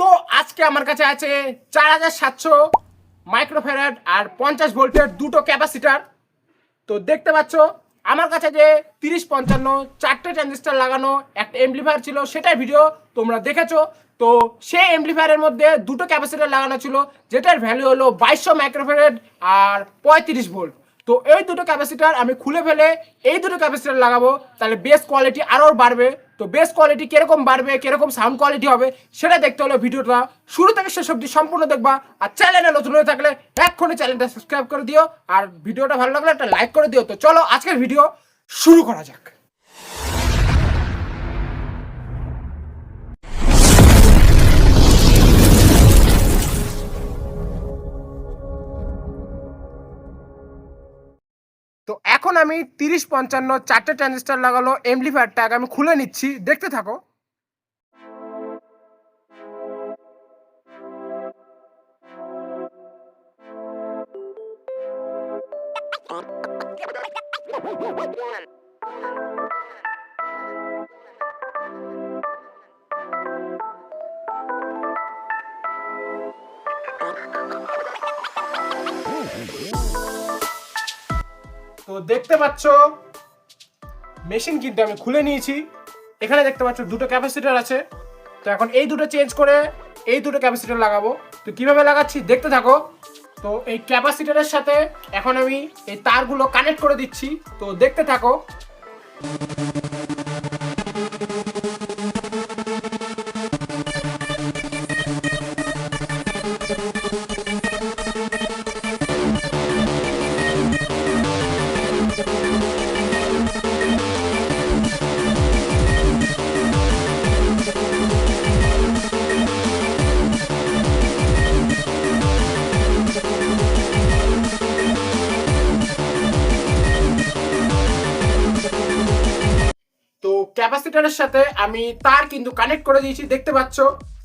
তো আজকে আমার কাছে আছে চার হাজার সাতশো মাইক্রোফেরাড আর পঞ্চাশ ভোল্টের দুটো ক্যাপাসিটার। তো দেখতে পাচ্ছ, আমার কাছে যে তিরিশ পঞ্চান্ন চারটে ট্রানজিস্টার লাগানো একটা এমপ্লিফায়ার ছিল সেটার ভিডিও তোমরা দেখেছ। তো সেই এমপ্লিফায়ারের মধ্যে দুটো ক্যাপাসিটার লাগানো ছিল, যেটার ভ্যালু হলো বাইশশো মাইক্রোফেরাড আর পঁয়ত্রিশ ভোল্ট। তো এই দুটো ক্যাপাসিটার আমি খুলে ফেলে এই দুটো ক্যাপাসিটার লাগাবো, তাহলে বেস কোয়ালিটি আরও বাড়বে। তো বেস কোয়ালিটি কীরকম বাড়বে, কীরকম সাউন্ড কোয়ালিটি হবে, সেটা দেখতে হলে ভিডিওটা শুরু থেকে শেষ অবধি সম্পূর্ণ দেখবা। আর চ্যানেলে নতুন হয়ে থাকলে এক্ষুনি চ্যানেলটা সাবস্ক্রাইব করে দিও, আর ভিডিওটা ভালো লাগলে একটা লাইক করে দিও। তো চলো আজকের ভিডিও শুরু করা যাক। আমি তিরিশ পঞ্চান্ন চারটে ট্রানজিস্টার লাগালো এমপ্লিফায়ারটাকে আমি খুলে নিচ্ছি দেখতে থাকো। তো দেখতে পাচ্ছ মেশিন কিন্তু আমি খুলে নিয়েছি। এখানে দেখতে পাচ্ছ দুটো ক্যাপাসিটার আছে। তো এখন এই দুটো চেঞ্জ করে এই দুটো ক্যাপাসিটার লাগাবো। তো কীভাবে লাগাচ্ছি দেখতে থাকো। তো এই ক্যাপাসিটারের সাথে এখন আমি এই তারগুলো কানেক্ট করে দিচ্ছি। তো দেখতে থাকো। ক্যাপাসিটারের সাথে আমি তার কিন্তু কানেক্ট করে দিয়েছি, দেখতে পাচ্ছ?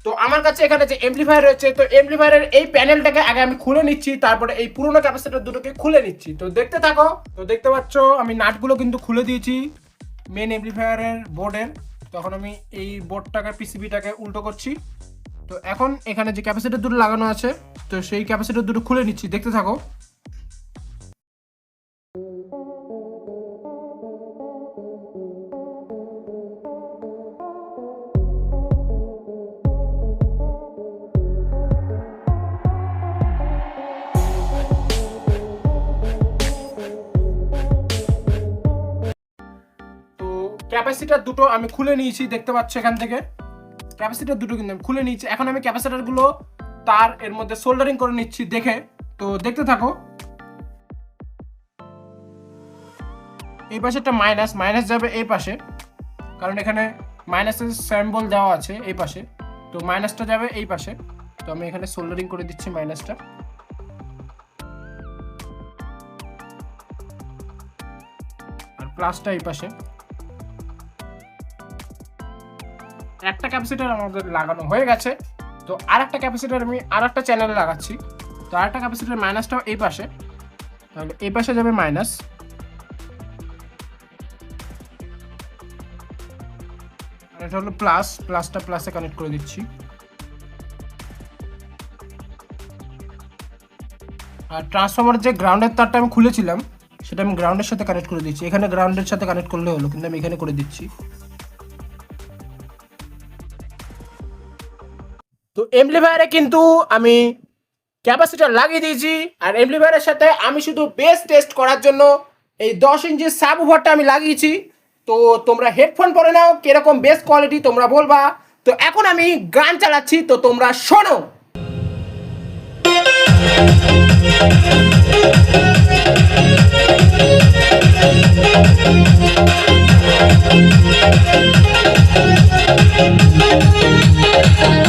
তো আমার কাছে এখানে যে এমপ্লিফায়ার রয়েছে, তো এমপ্লিফায়ারের এই প্যানেলটাকে আগে আমি খুলে নিচ্ছি, তারপরে এই পুরোনো ক্যাপাসিটার দুটোকে খুলে নিচ্ছি। তো দেখতে থাকো, তো দেখতে পাচ্ছ, আমি নাটগুলো কিন্তু খুলে দিয়েছি মেন এমপ্লিফায়ারের বোর্ডের তখন আমি এই বোর্ডটাকে পিসিবিটাকে উল্টো করছি। তো এখন এখানে যে ক্যাপাসিটার দুটো লাগানো আছে, তো সেই ক্যাপাসিটার দুটো খুলে নিচ্ছি, দেখতে থাকো। ক্যাপাসিটার দুটো আমি খুলে নিয়েছি, দেখতে পাচ্ছ এখান থেকে। ক্যাপাসিটার দুটো কিন্তু আমি খুলে নিয়েছি। এখন আমি ক্যাপাসিটারগুলো তার এর মধ্যে সোল্ডারিং করে নিচ্ছি, দেখে। তো দেখতে থাকো। এই পাশে একটা মাইনাস মাইনাস যাবে এই পাশে। কারণ এখানে মাইনাসের স্যাম্বল দেওয়া আছে এই পাশে। তো মাইনাসটা যাবে এই পাশে। তো আমি এখানে সোল্ডারিং করে দিচ্ছি মাইনাসটা আর প্লাসটা এই পাশে। একটা ক্যাপাসিটার আমাদের লাগানো হয়ে গেছে। তো আর একটা ক্যাপাসিটার আমি আর একটা চ্যানেলে লাগাচ্ছি। তো আর একটা ক্যাপাসিটার মাইনাসটাও এই পাশে। তাহলে এই পাশে যাবে মাইনাস। এটা হলো প্লাস প্লাসটা প্লাসে কানেক্ট করে দিচ্ছি। আর ট্রান্সফর্মার যে গ্রাউন্ডের তারটা আমি খুলেছিলাম, সেটা আমি গ্রাউন্ডের সাথে কানেক্ট করে দিচ্ছি। এখানে গ্রাউন্ডের সাথে কানেক্ট করলে হলো, কিন্তু আমি এখানে করে দিচ্ছি। তো এমপ্লিফায়ারে কিন্তু আমি ক্যাপাসিটার লাগিয়ে দিয়েছি। আর এমপ্লিফায়ারের সাথে আমি শুধু বেস টেস্ট করার জন্য এই দশ ইঞ্চির সাব ওভারটা আমি লাগিয়েছি। তো তোমরা হেডফোন পরে নাও, কীরকম বেস কোয়ালিটি তোমরা বলবা। তো এখন আমি গান চালাচ্ছি, তো তোমরা শোনো Thank you.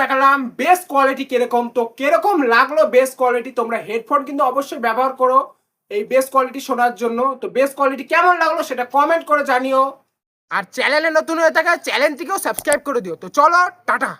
দেখালাম বেস কোয়ালিটি কীরকম। তো কীরকম লাগল বেস কোয়ালিটি তোমরা হেডফোন কিন্তু অবশ্যই ব্যবহার করো এই বেস কোয়ালিটি শোনার জন্য। তো বেস কোয়ালিটি কেমন লাগল সেটা কমেন্ট করে জানিও। আর চ্যানেলে নতুন হয়ে থাকা চ্যানেলটিকেও সাবস্ক্রাইব করে দিও। তো চলো, টাটা।